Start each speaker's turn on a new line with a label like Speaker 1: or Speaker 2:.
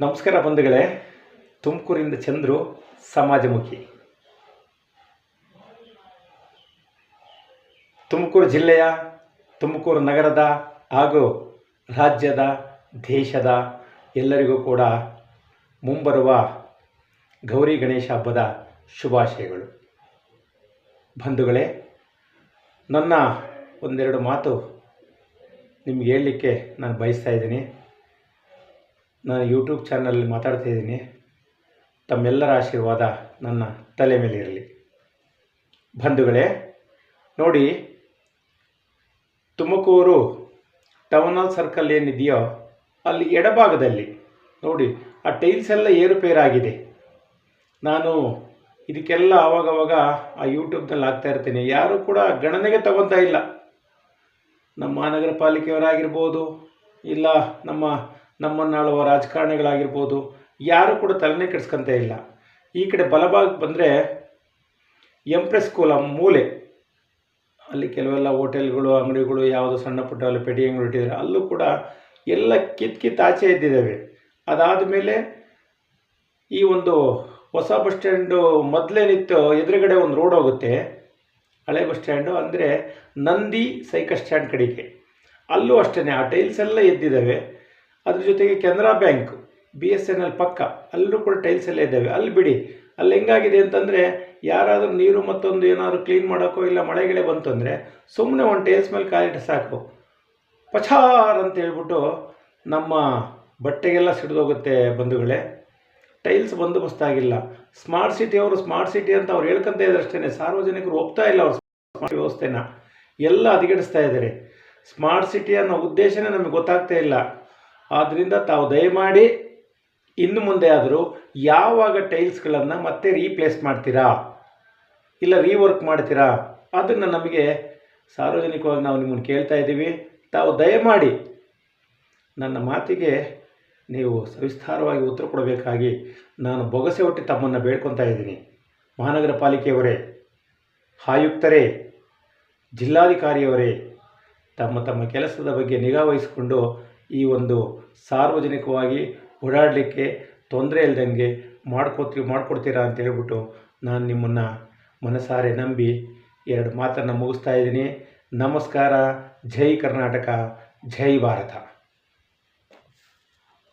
Speaker 1: ನಮಸ್ಕಾರ ಬಂಧುಗಳೇ, ತುಮಕೂರಿಂದ ಚಂದ್ರು ಸಮಾಜಮುಖಿ. ತುಮಕೂರು ಜಿಲ್ಲೆಯ, ತುಮಕೂರು ನಗರದ ಹಾಗೂ ರಾಜ್ಯದ, ದೇಶದ ಎಲ್ಲರಿಗೂ ಕೂಡ ಮುಂಬರುವ ಗೌರಿ ಗಣೇಶ ಹಬ್ಬದ ಶುಭಾಶಯಗಳು. ಬಂಧುಗಳೇ, ನನ್ನ ಒಂದೆರಡು ಮಾತು ನಿಮ್ಗೆ ಹೇಳಲಿಕ್ಕೆ ನಾನು ಬಯಸ್ತಾ ಇದ್ದೀನಿ. ನಾನು ಯೂಟ್ಯೂಬ್ ಚಾನಲಲ್ಲಿ ಮಾತಾಡ್ತಾ ಇದ್ದೀನಿ. ತಮ್ಮೆಲ್ಲರ ಆಶೀರ್ವಾದ ನನ್ನ ತಲೆ ಮೇಲೆ ಇರಲಿ. ಬಂಧುಗಳೇ, ನೋಡಿ, ತುಮಕೂರು ಟೌನ್ ಹಾಲ್ ಸರ್ಕಲ್ ಏನಿದೆಯೋ ಅಲ್ಲಿ ಎಡಭಾಗದಲ್ಲಿ, ನೋಡಿ, ಆ ಟೈಲ್ಸ್ ಎಲ್ಲ ಏರುಪೇರಾಗಿದೆ. ನಾನು ಇದಕ್ಕೆಲ್ಲ ಆವಾಗವಾಗ ಆ ಯೂಟ್ಯೂಬ್ನಲ್ಲಿ ಹಾಕ್ತಾ ಇರ್ತೀನಿ. ಯಾರೂ ಕೂಡ ಗಣನೆಗೆ ತಗೊತಾ ಇಲ್ಲ. ನಮ್ಮ ಮಹಾನಗರ ಪಾಲಿಕೆಯವರಾಗಿರ್ಬೋದು ಇಲ್ಲ ನಮ್ಮ ನಮ್ಮನ್ನಾಳುವ ರಾಜಕಾರಣಿಗಳಾಗಿರ್ಬೋದು, ಯಾರೂ ಕೂಡ ತಲೆನೇ ಕೆಡಿಸ್ಕೊಂತ ಇಲ್ಲ. ಈ ಕಡೆ ಬಲಭಾಗಕ್ಕೆ ಬಂದರೆ ಎಂಪ್ರೆಸ್ ಕೋಲಂ ಮೂಲೆ. ಅಲ್ಲಿ ಕೆಲವೆಲ್ಲ ಹೋಟೆಲ್ಗಳು, ಅಂಗಡಿಗಳು, ಯಾವುದೋ ಸಣ್ಣ ಪುಟ್ಟ ಅಲ್ಲಿ ಪೆಟಿ ಅಂಗಡಿ ಇಟ್ಟಿದ್ದಾರೆ ಅಲ್ಲೂ ಕೂಡ ಎಲ್ಲ ಕಿತ್ ಕಿತ್ ಆಚೆ ಇದ್ದಿದ್ದಾವೆ ಅದಾದ ಮೇಲೆ ಈ ಒಂದು ಹೊಸ ಬಸ್ ಸ್ಟ್ಯಾಂಡು ಮೊದಲೇನಿತ್ತು ಎದುರುಗಡೆ ಒಂದು ರೋಡ್ ಹೋಗುತ್ತೆ. ಹಳೆ ಬಸ್ ಸ್ಟ್ಯಾಂಡು ಅಂದರೆ ನಂದಿ ಸೈಕಲ್ ಸ್ಟ್ಯಾಂಡ್ ಕಡೆಗೆ. ಅಲ್ಲೂ ಅಷ್ಟೇ ಆ ಟೈಲ್ಸ್ ಎಲ್ಲ ಎದ್ದಿದ್ದಾವೆ. ಅದ್ರ ಜೊತೆಗೆ Canara bank, B S N L ಪಕ್ಕ, ಅಲ್ಲೂ ಕೂಡ ಟೈಲ್ಸ್ ಎಲ್ಲ ಇದ್ದಾವೆ. ಅಲ್ಲಿ ಬಿಡಿ, ಅಲ್ಲಿ ಹೆಂಗಾಗಿದೆ ಅಂತಂದರೆ ಯಾರಾದರೂ ನೀರು ಮತ್ತೊಂದು ಏನಾದರೂ ಕ್ಲೀನ್ ಮಾಡೋಕ್ಕೋ ಇಲ್ಲ ಮಳೆಗಿಳೆ ಬಂತು ಅಂದರೆ ಸುಮ್ಮನೆ ಒಂದು ಟೈಲ್ಸ್ ಮೇಲೆ ಕಾಲಿಟ್ಟು ಸಾಕು. ಪಚಾರ್ ಅಂತ ಹೇಳ್ಬಿಟ್ಟು ನಮ್ಮ ಬಟ್ಟೆಗೆಲ್ಲ ಸಿಡಿದೋಗುತ್ತೆ ಬಂಧುಗಳೇ. ಟೈಲ್ಸ್ ಬಂದೋಬಸ್ತಾಗಿಲ್ಲ. ಸ್ಮಾರ್ಟ್ ಸಿಟಿ ಅವರು ಸ್ಮಾರ್ಟ್ ಸಿಟಿ ಅಂತ ಅವ್ರು ಹೇಳ್ಕೊಂತ ಇದ್ದಾರೆ ಅಷ್ಟೇ ಸಾರ್ವಜನಿಕರು ಒಪ್ತಾ ಇಲ್ಲ ಅವ್ರು ಸ್ಮಾರ್ಟ್ ವ್ಯವಸ್ಥೆನ. ಎಲ್ಲ ಹದಗೆಡಿಸ್ತಾ ಇದ್ದಾರೆ. ಸ್ಮಾರ್ಟ್ ಸಿಟಿ ಅನ್ನೋ ಉದ್ದೇಶನೇ ನಮಗೆ ಗೊತ್ತಾಗ್ತಾ ಇಲ್ಲ. ಆದ್ದರಿಂದ ತಾವು ದಯಮಾಡಿ ಇನ್ನು ಮುಂದೆ ಆದರೂ ಯಾವಾಗ ಟೈಲ್ಸ್ಗಳನ್ನು ಮತ್ತೆ ರೀಪ್ಲೇಸ್ ಮಾಡ್ತೀರಾ? ಇಲ್ಲ ರೀವರ್ಕ್ ಮಾಡ್ತೀರಾ? ಅದನ್ನು ನಮಗೆ ಸಾರ್ವಜನಿಕವಾಗಿ ನಾವು ನಿಮ್ಮನ್ನು ಕೇಳ್ತಾ ಇದ್ದೀವಿ. ತಾವು ದಯಮಾಡಿ ನನ್ನ ಮಾತಿಗೆ ನೀವು ಸವಿಸ್ತಾರವಾಗಿ ಉತ್ತರ ಕೊಡಬೇಕಾಗಿ ನಾನು ಬೊಗಸೆ ಹೊಟ್ಟಿ ತಮ್ಮನ್ನು ಬೇಡ್ಕೊತಾ ಇದ್ದೀನಿ. ಮಹಾನಗರ ಪಾಲಿಕೆಯವರೇ, ಆಯುಕ್ತರೇ, ಜಿಲ್ಲಾಧಿಕಾರಿಯವರೇ, ತಮ್ಮ ತಮ್ಮ ಕೆಲಸದ ಬಗ್ಗೆ ನಿಗಾ ವಹಿಸಿಕೊಂಡು ಈ ಒಂದು ಸಾರ್ವಜನಿಕವಾಗಿ ಓಡಾಡಲಿಕ್ಕೆ ತೊಂದರೆ ಇಲ್ದಂಗೆ ಮಾಡ್ಕೊತೀವಿ ಮಾಡ್ಕೊಡ್ತೀರಾ ಅಂತ ಹೇಳ್ಬಿಟ್ಟು ನಾನು ನಿಮ್ಮನ್ನು ಮನಸಾರೆ ನಂಬಿ ಎರಡು ಮಾತನ್ನು ಮುಗಿಸ್ತಾ ಇದ್ದೀನಿ. ನಮಸ್ಕಾರ. ಜೈ ಕರ್ನಾಟಕ. ಜೈ ಭಾರತ.